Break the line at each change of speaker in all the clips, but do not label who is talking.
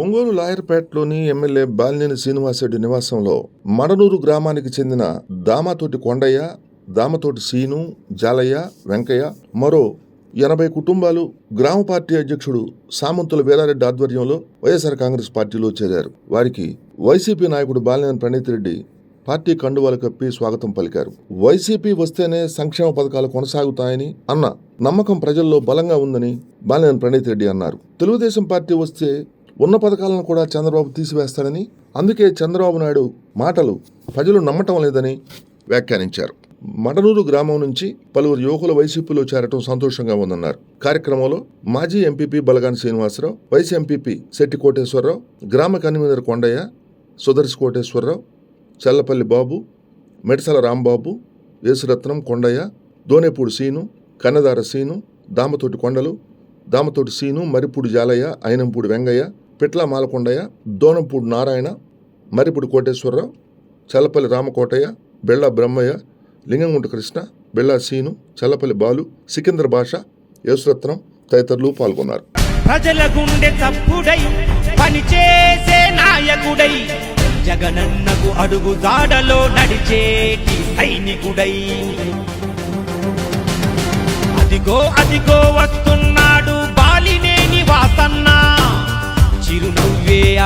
ఒంగోలు లాయర్పేటలోని ఎమ్మెల్యే బాలినేని శ్రీనివాసరెడ్డి నివాసంలో మడనూరు గ్రామానికి చెందిన దామతోటి కొండయ్య దామతోటి సీను జాలయ్య వెంకయ్య మరో ఎనభై కుటుంబాలు గ్రామ పార్టీ అధ్యక్షుడు సామంతుల వీరారెడ్డి ఆధ్వర్యంలో వైఎస్ఆర్ కాంగ్రెస్ పార్టీలో చేరారు. వారికి వైసీపీ నాయకుడు బాలినేని ప్రణీత్ రెడ్డి పార్టీ కండువాలు కప్పి స్వాగతం పలికారు. వైసీపీ వస్తేనే సంక్షేమ పథకాలు కొనసాగుతాయని అన్న నమ్మకం ప్రజల్లో బలంగా ఉందని బాలినేని ప్రణీత్ రెడ్డి అన్నారు. తెలుగుదేశం పార్టీ వస్తే ఉన్న పథకాలను కూడా చంద్రబాబు తీసివేస్తాడని అందుకే చంద్రబాబు నాయుడు మాటలు ప్రజలు నమ్మటం లేదని వ్యాఖ్యానించారు. మడనూరు గ్రామం నుంచి పలువురు యువకులు వైసీపీలో చేరటం సంతోషంగా ఉందన్నారు. కార్యక్రమంలో మాజీ MPP Balagani Srinivasa Rao vice MPP Shetty Koteswara Rao గ్రామ కన్వీనర్ కొండయ్య సుదర్శి కోటేశ్వరరావు చల్లపల్లి బాబు మెడసల రాంబాబు యేసురత్నం కొండయ్య దోనేపూడి సీను కన్నదార సీను దామతోటి కొండలు దామతోటి సీను మరిపూడి జాలయ్య అయినంపూడి వెంగయ్య పిట్ల మాలకొండయ్య దోనంపూడి నారాయణ మరిపూడి కోటేశ్వరరావు చల్లపల్లి రామకోటయ్య బెళ్ళ బ్రహ్మయ్య లింగంగుంట కృష్ణ బెళ్ళ సీను చల్లపల్లి బాలు సికింద్ర భాష యేసురత్నం తదితరులు పాల్గొన్నారు.
ప్రజల గుండె చప్పుడై పనిచేసే నాయకుడై జగనన్నకు అడుగు దాడలో నడిచేటి సైనికుడై. అదిగో అదిగో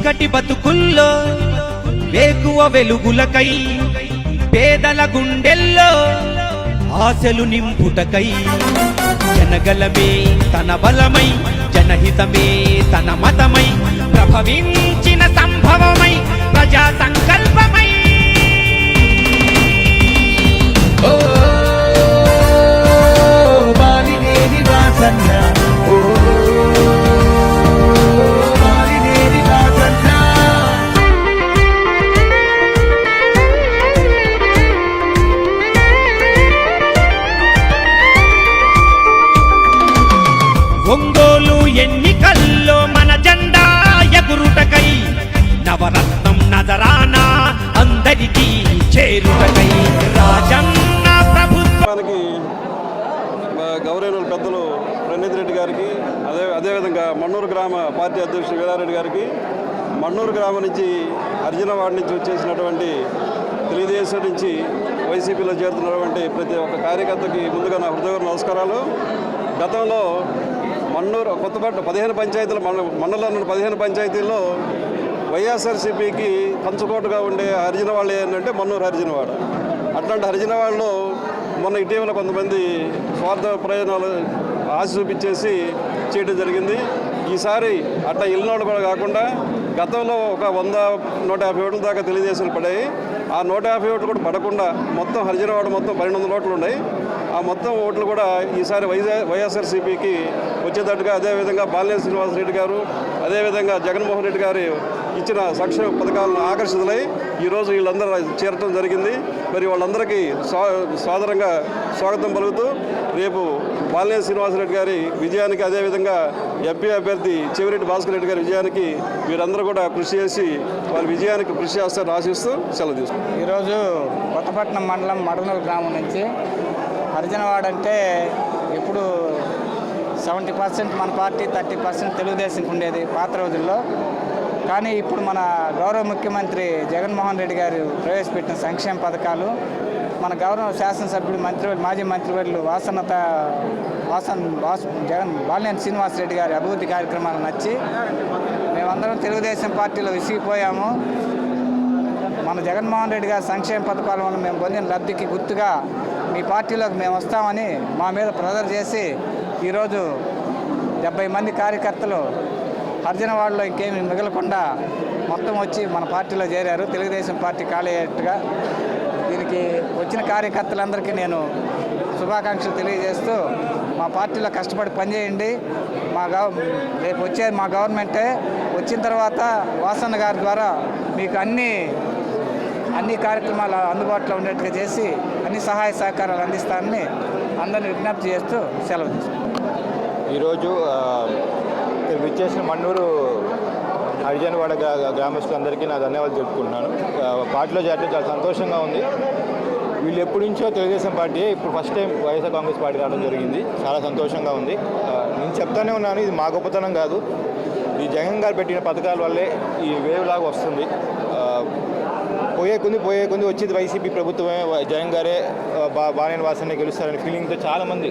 చీకటి బతుకుల్లో వేకువ వెలుగులకై పేదల గుండెల్లో ఆశలు నింపుటకై. జనగలమే తన బలమై జనహితమే తన మతమై ప్రభవించిన సంభవమై ప్రజా సంకల్పమై
ఓ బాలినేని వాసన్నా.
నవరత్నం నజరానా అందరికీ చేరుటకై రాజన్న
ప్రభుత్వానికి గౌరవనీయులు పెద్దలు ప్రణీత్ రెడ్డి గారికి అదే అదేవిధంగా మన్నూరు గ్రామ పార్టీ అధ్యక్షుడు వీరారెడ్డి గారికి మన్నూరు గ్రామం నుంచి అర్జునవాడ నుంచి వచ్చేసినటువంటి తెలుగుదేశం నుంచి వైసీపీలో చేరుతున్నటువంటి ప్రతి ఒక్క కార్యకర్తకి ముందుగా నా హృదయ నమస్కారాలు. గతంలో మన్నూరు కొత్తపట్ల పదిహేను పంచాయతీలు మన మండలంలో పదిహేను పంచాయతీల్లో వైఎస్ఆర్సీపీకి కంచుకోటగా ఉండే హరిజనవాళ్ళు ఏంటంటే మన్నూరు హరిజనవాడ. అట్లాంటి హరిజనవాడలో మొన్న ఇటీవల కొంతమంది స్వార్థ ప్రయోజనాలు ఆశ చూపించేసి చేయడం జరిగింది. ఈసారి అట్లా ఇల్లినోళ్ళు కూడా కాకుండా గతంలో ఒక వంద నూట యాభై ఓట్ల దాకా తెలుగుదేశం పడాయి. ఆ నూట యాభై ఓట్లు కూడా పడకుండా మొత్తం హరిజనవాడ మొత్తం పన్నెండు వందల ఓట్లు ఉన్నాయి. ఆ మొత్తం ఓట్లు కూడా ఈసారి వైజా వైఎస్ఆర్సీపీకి వచ్చేటట్టుగా అదేవిధంగా బాలినేని శ్రీనివాసరెడ్డి గారు అదేవిధంగా జగన్మోహన్ రెడ్డి గారు ఇచ్చిన సంక్షేమ పథకాలను ఆకర్షితులై ఈరోజు వీళ్ళందరూ చేరటం జరిగింది. మరి వాళ్ళందరికీ స్వా సాదరంగా స్వాగతం పలుకుతూ రేపు బాలినేని శ్రీనివాసరెడ్డి గారి విజయానికి అదేవిధంగా ఎంపీ అభ్యర్థి చెవిరెడ్డి భాస్కర్ రెడ్డి గారి విజయానికి వీరందరూ కూడా కృషి చేసి వారి విజయానికి కృషి చేస్తారని ఆశిస్తూ సెలవు తీసుకుంటాం
ఈరోజు కొత్తపట్నం మండలం మడనూరు గ్రామం నుంచి హరిజనవాడ అంటే ఇప్పుడు సెవెంటీ పర్సెంట్ మన పార్టీ థర్టీ పర్సెంట్ తెలుగుదేశంకి ఉండేది పాత రోజుల్లో. కానీ ఇప్పుడు మన గౌరవ ముఖ్యమంత్రి జగన్మోహన్ రెడ్డి గారు ప్రవేశపెట్టిన సంక్షేమ పథకాలు మన గౌరవ శాసనసభ్యుడు మంత్రి మాజీ మంత్రివర్యులు వాసనత వాసన్ వాసు జగన్ బాలినేని శ్రీనివాసరెడ్డి గారి అభివృద్ధి కార్యక్రమాలు నచ్చి మేమందరం తెలుగుదేశం పార్టీలో విసిగిపోయాము. మన జగన్మోహన్ రెడ్డి గారి సంక్షేమ పథకాల వల్ల మేము పొందిన లబ్ధికి గుర్తుగా మీ పార్టీలోకి మేము వస్తామని మా మీద ప్రదర్ చేసి ఈరోజు డెబ్బై మంది కార్యకర్తలు హర్జనవాడలో ఇంకేమి మిగలకుండా మొత్తం వచ్చి మన పార్టీలో చేరారు. తెలుగుదేశం పార్టీ కాలేట్టుగా దీనికి వచ్చిన కార్యకర్తలందరికీ నేను శుభాకాంక్షలు తెలియజేస్తూ మా పార్టీలో కష్టపడి పనిచేయండి. మా గవ రేపు వచ్చే మా గవర్నమెంటే వచ్చిన తర్వాత వాసన్న గారి ద్వారా మీకు అన్ని అన్ని కార్యక్రమాలు అందుబాటులో ఉండేట్టుగా చేసి అన్ని సహాయ సహకారాలు అందిస్తానని అందరిని విజ్ఞప్తి చేస్తూ సెలవు తీసుకుంటాను
ఈరోజు ఇక్కడ విచ్చేసిన మన్నూరు హరిజనవాడ గ్రా గ్రామస్తులందరికీ నా ధన్యవాదాలు చెప్పుకుంటున్నాను. పార్టీలో చేరడం చాలా సంతోషంగా ఉంది. వీళ్ళు ఎప్పటి నుంచో తెలుగుదేశం పార్టీ ఇప్పుడు first time YSR Congress party రావడం జరిగింది. చాలా సంతోషంగా ఉంది. నేను చెప్తానే ఉన్నాను ఇది మా గొప్పతనం కాదు. ఈ జగన్ గారు పెట్టిన పథకాల వల్లే ఈ వేవ్ లాగా వస్తుంది. పోయే కొంది పోయే కొంది వచ్చేది వైసీపీ ప్రభుత్వమే. జయన్ జగన్ గారే బా బాలేని వాసనే గెలుస్తారనే ఫీలింగ్తో చాలామంది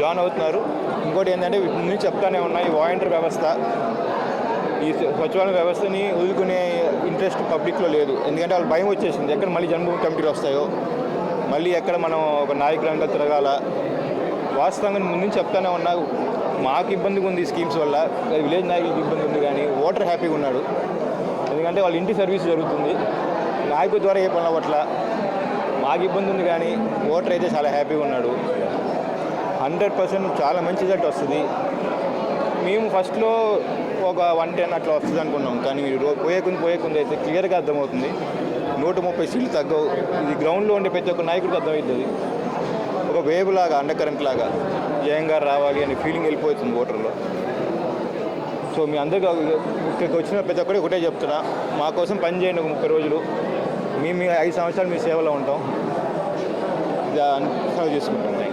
జాయిన్ అవుతున్నారు. ఇంకోటి ఏంటంటే ముందు చెప్తానే ఉన్నాయి వాలంటీర్ వ్యవస్థ ఈ స్వచ్ఛవాల వ్యవస్థని వదులుకునే ఇంట్రెస్ట్ పబ్లిక్లో లేదు. ఎందుకంటే వాళ్ళు భయం వచ్చేసింది. ఎక్కడ మళ్ళీ జన్మభూమి కమిటీలు వస్తాయో మళ్ళీ ఎక్కడ మనం ఒక నాయకులంగా తిరగాల. వాస్తవంగా ముందు చెప్తానే ఉన్నా మాకు ఇబ్బందిగా ఉంది ఈ స్కీమ్స్ వల్ల. విలేజ్ నాయకులకు ఇబ్బంది ఉంది కానీ ఓటర్ హ్యాపీగా ఉన్నాడు. ఎందుకంటే వాళ్ళ ఇంటి సర్వీస్ జరుగుతుంది. నాయకుల ద్వారా ఏ పనులు అవ్వట్ల? మాకు ఇబ్బంది ఉంది కానీ ఓటర్ అయితే చాలా హ్యాపీగా ఉన్నాడు. హండ్రెడ్ పర్సెంట్ చాలా మంచి రిజల్ట్ వస్తుంది. మేము ఫస్ట్లో ఒక వన్ టెన్ అట్లా వస్తుంది అనుకున్నాం. కానీ మీరు పోయే కొంది పోయే కొంది అయితే క్లియర్గా అర్థమవుతుంది. నూట ముప్పై సీట్లు తగ్గవు. ఇది గ్రౌండ్లో ఉండే ప్రతి ఒక్క నాయకుడికి అర్థమవుతుంది. ఒక వేవ్ లాగా అండర్ కరెంట్ లాగా జయం గారు రావాలి అనే ఫీలింగ్ వెళ్ళిపోతుంది ఓటర్లో. సో మీ అందరికీ ఇక్కడికి వచ్చిన ప్రతి ఒక్కరికి ఒకటే చెప్తున్నా. మా కోసం పని చేయండి ఒక ముప్పై రోజులు. మేము మీ ఐదు సంవత్సరాలు మీ సేవలో ఉంటాం. ఇది చేసుకుంటాం.